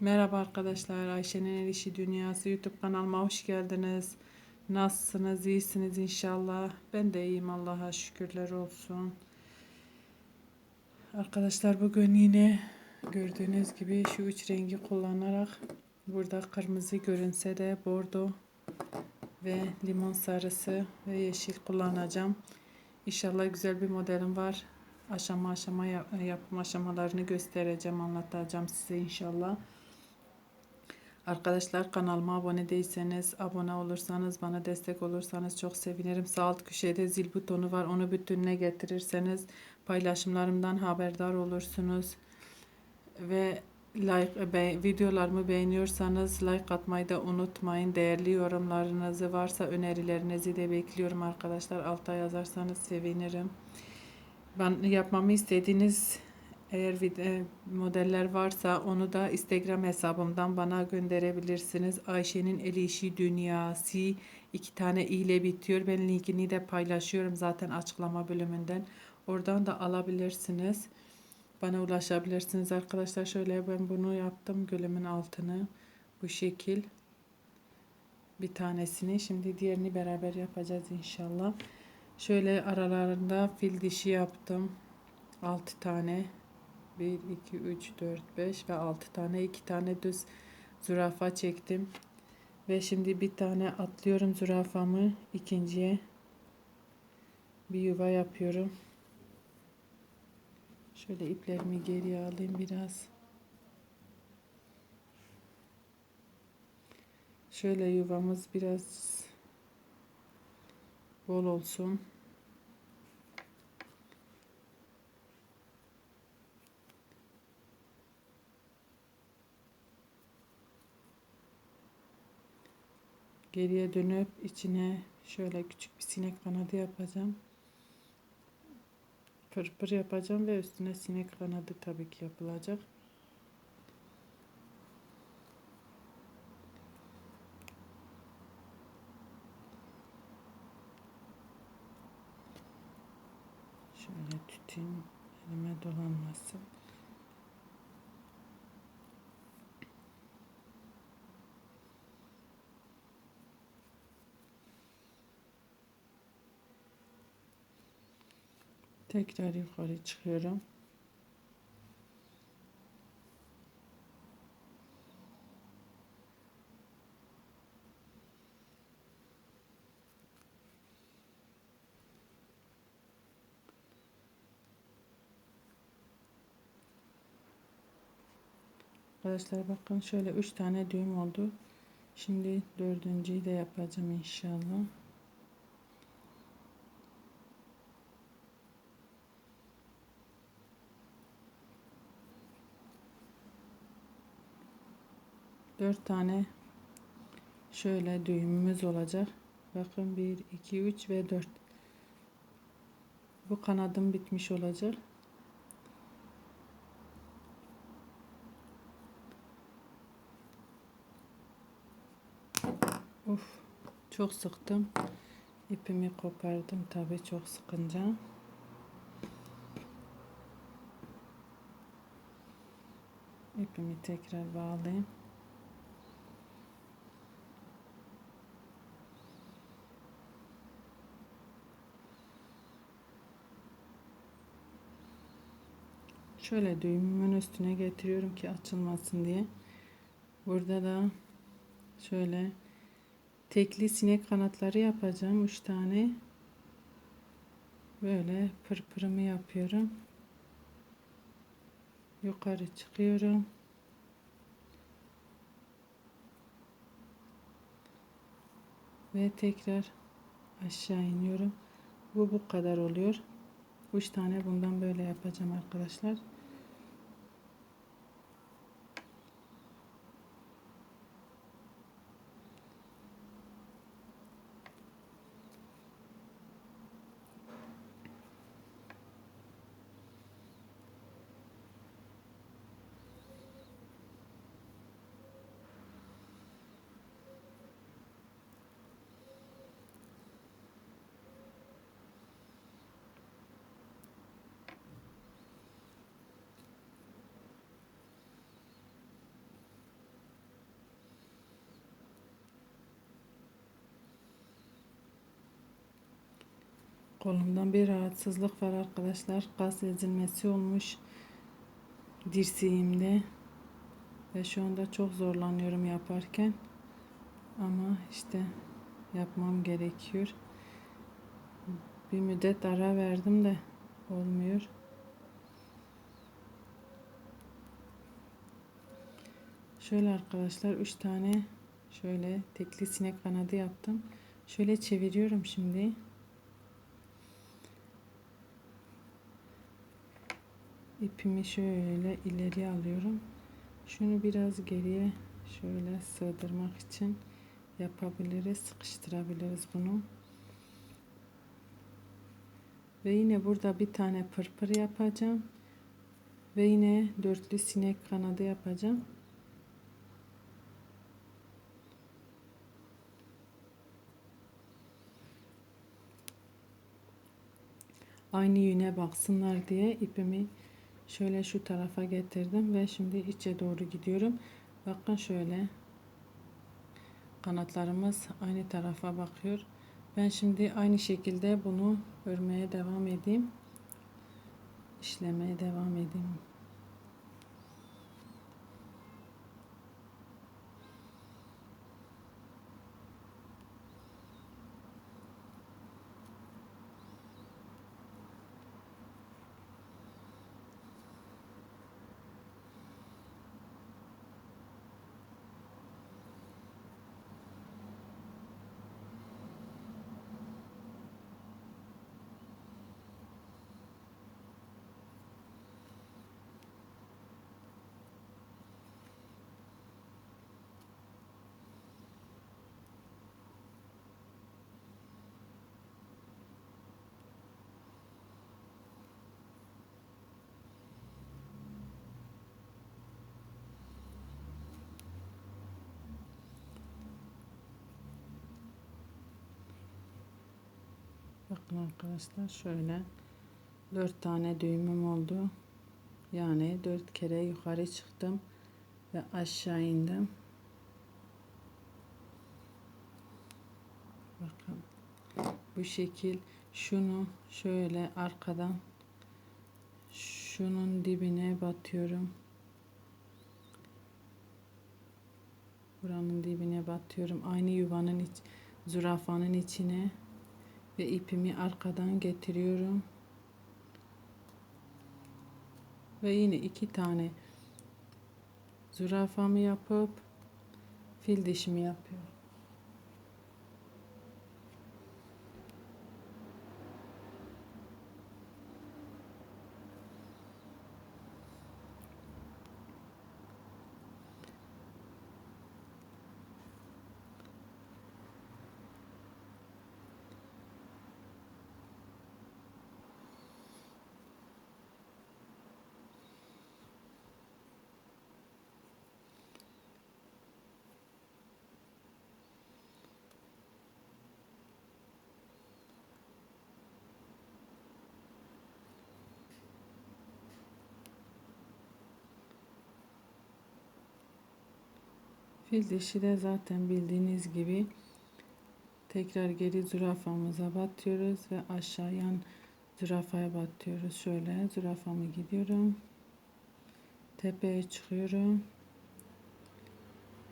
Merhaba arkadaşlar. Ayşe'nin El Dünyası YouTube kanalıma hoş geldiniz. Nasılsınız? İyisiniz inşallah. Ben de iyiyim Allah'a şükürler olsun. Arkadaşlar bugün yine gördüğünüz gibi şu üç rengi kullanarak burada kırmızı görünse de bordo ve limon sarısı ve yeşil kullanacağım. İnşallah güzel bir modelim var. Aşama aşama yap- yapım aşamalarını göstereceğim, anlatacağım size inşallah. Arkadaşlar kanalıma abone değilseniz, abone olursanız, bana destek olursanız çok sevinirim. Sağ alt köşede zil butonu var. Onu bütününe getirirseniz paylaşımlarımdan haberdar olursunuz. Ve like be, videolarımı beğeniyorsanız like atmayı da unutmayın. Değerli yorumlarınızı varsa önerilerinizi de bekliyorum arkadaşlar. Alta yazarsanız sevinirim. Ben yapmamı istediğiniz eğer video, modeller varsa onu da Instagram hesabımdan bana gönderebilirsiniz. Ayşe'nin el işi dünyası iki tane ile bitiyor. Ben linkini de paylaşıyorum zaten açıklama bölümünden. Oradan da alabilirsiniz. Bana ulaşabilirsiniz arkadaşlar. Şöyle ben bunu yaptım gülümün altını. Bu şekil. Bir tanesini. Şimdi diğerini beraber yapacağız inşallah. Şöyle aralarında fil dişi yaptım. 6 tane. 1, 2, 3, 4, 5 ve 6 tane. 2 tane düz zürafa çektim. Ve şimdi bir tane atlıyorum zürafamı. ikinciye bir yuva yapıyorum. Şöyle iplerimi geriye alayım biraz. Şöyle yuvamız biraz bol olsun. Geriye dönüp içine şöyle küçük bir sinek kanadı yapacağım. Pırpır yapacağım ve üstüne sinek kanadı tabii ki yapılacak. Şöyle tutayım elime dolanmasın. Tekrar yukarı çıkıyorum. Arkadaşlar bakın şöyle üç tane düğüm oldu. Şimdi dördüncüyü de yapacağım inşallah. Dört tane şöyle düğümümüz olacak. Bakın 1, 2, 3 ve 4. Bu kanadım bitmiş olacak. Uf, çok sıktım. İpimi kopardım tabii çok sıkınca. İpimi tekrar bağlayayım. Şöyle düğümümün üstüne getiriyorum ki açılmasın diye. Burada da şöyle tekli sinek kanatları yapacağım. 3 tane. Böyle pırpırımı yapıyorum. Yukarı çıkıyorum. Ve tekrar aşağı iniyorum. Bu bu kadar oluyor. 3 tane bundan böyle yapacağım arkadaşlar. Kolumdan bir rahatsızlık var arkadaşlar. Gaz ezilmesi olmuş dirseğimde. Ve şu anda çok zorlanıyorum yaparken. Ama işte yapmam gerekiyor. Bir müddet ara verdim de olmuyor. Şöyle arkadaşlar 3 tane şöyle tekli sinek kanadı yaptım. Şöyle çeviriyorum şimdi. İpimi şöyle ileriye alıyorum. Şunu biraz geriye şöyle sığdırmak için yapabiliriz. Sıkıştırabiliriz bunu. Ve yine burada bir tane pırpır yapacağım. Ve yine dörtlü sinek kanadı yapacağım. Aynı yöne baksınlar diye ipimi şöyle şu tarafa getirdim ve şimdi içe doğru gidiyorum. Bakın şöyle kanatlarımız aynı tarafa bakıyor. Ben şimdi aynı şekilde bunu örmeye devam edeyim. İşlemeye devam edeyim. Bakın arkadaşlar şöyle dört tane düğümüm oldu. Yani dört kere yukarı çıktım ve aşağı indim. Bakın bu şekil şunu şöyle arkadan şunun dibine batıyorum. Buranın dibine batıyorum. Aynı yuvanın iç, zürafanın içine ve ipimi arkadan getiriyorum. Ve yine iki tane zürafamı yapıp fil dişimi yapıyorum. Fil dişi de zaten bildiğiniz gibi tekrar geri zürafamıza batıyoruz ve aşağı yan zürafaya batıyoruz. Şöyle zürafamı gidiyorum. Tepeye çıkıyorum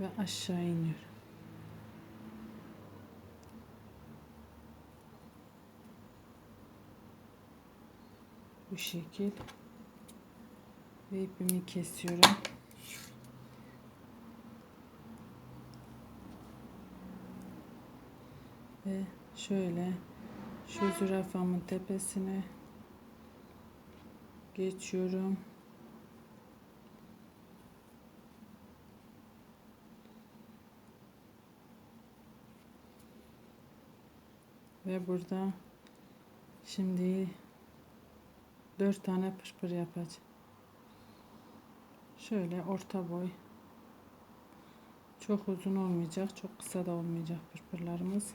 ve aşağı iniyorum. Bu şekil ve ipimi kesiyorum. Ve şöyle şu zürafamın tepesine geçiyorum. Ve burada şimdi dört tane pırpır yapacağım. Şöyle orta boy. Çok uzun olmayacak, çok kısa da olmayacak pırpırlarımız.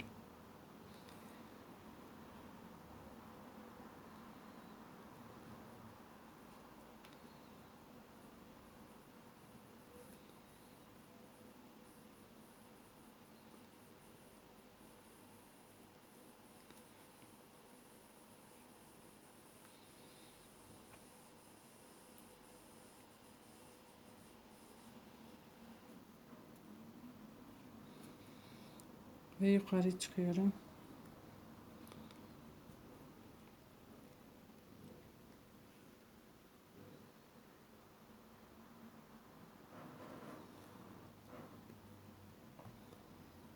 Ve yukarı çıkıyorum.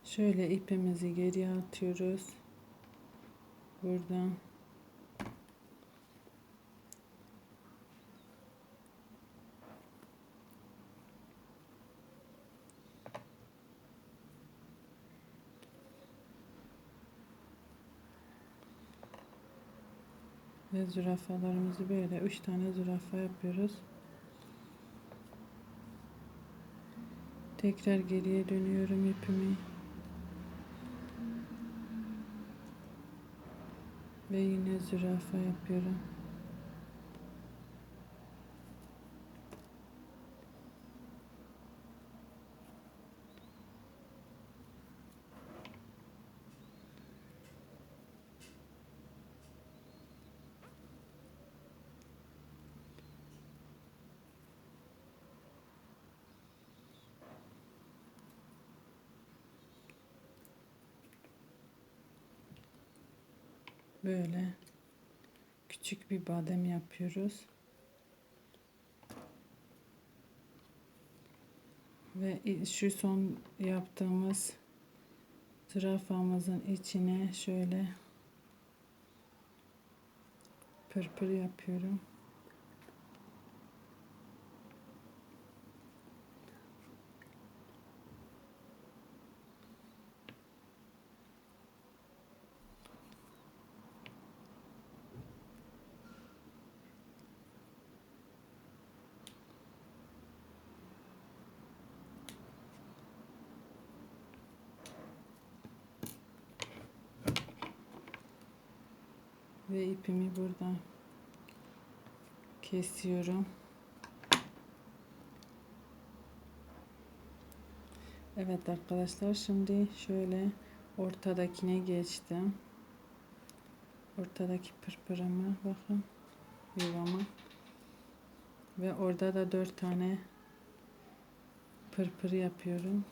Şöyle ipimizi geriye atıyoruz. Buradan zürafalarımızı böyle üç tane zürafa yapıyoruz. Tekrar geriye dönüyorum ipimi. Ve yine zürafa yapıyorum. Böyle küçük bir badem yapıyoruz. Ve şu son yaptığımız zürafamızın içine şöyle pırpır yapıyorum. Ve ipimi buradan kesiyorum. Evet arkadaşlar şimdi şöyle ortadakine geçtim. Ortadaki pırpırımı bakın yuvama. Ve orada da dört tane pırpır yapıyorum.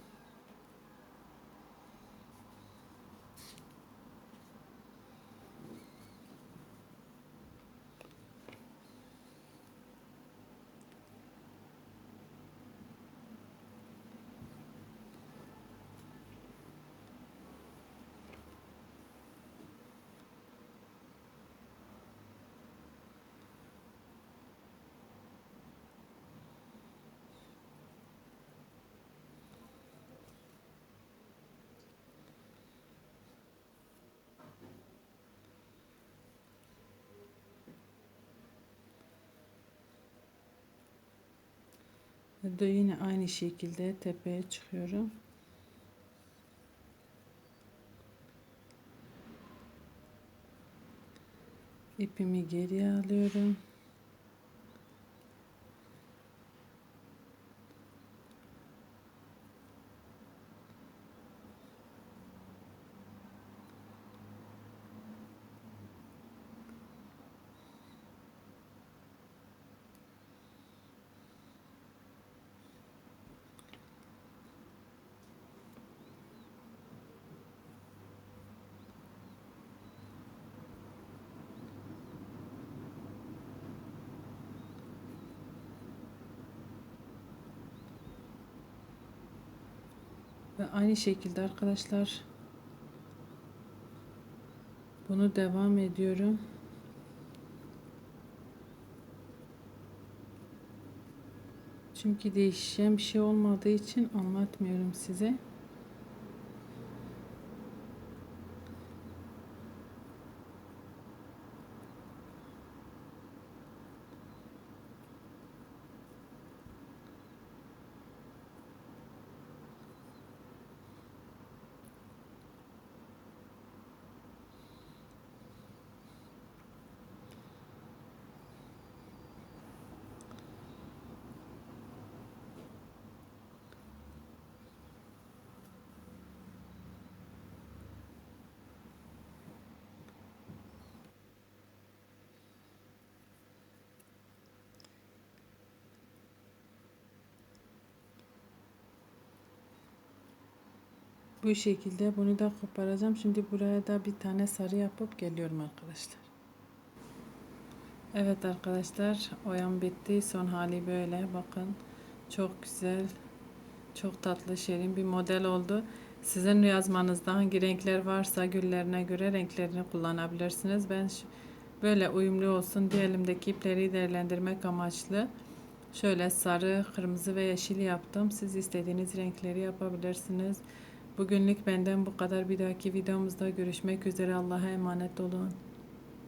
Burada yine aynı şekilde tepeye çıkıyorum. İpimi geriye alıyorum. Ve aynı şekilde arkadaşlar bunu devam ediyorum. Çünkü değişen bir şey olmadığı için anlatmıyorum size. Bu şekilde bunu da koparacağım. Şimdi buraya da bir tane sarı yapıp geliyorum arkadaşlar. Evet arkadaşlar oyam bitti. Son hali böyle. Bakın çok güzel. Çok tatlı şirin bir model oldu. Sizin yazmanızda hangi renkler varsa güllerine göre renklerini kullanabilirsiniz. Ben böyle uyumlu olsun diye elimdeki ipleri değerlendirmek amaçlı şöyle sarı, kırmızı ve yeşil yaptım. Siz istediğiniz renkleri yapabilirsiniz. Bugünlük benden bu kadar. Bir dahaki videomuzda görüşmek üzere. Allah'a emanet olun.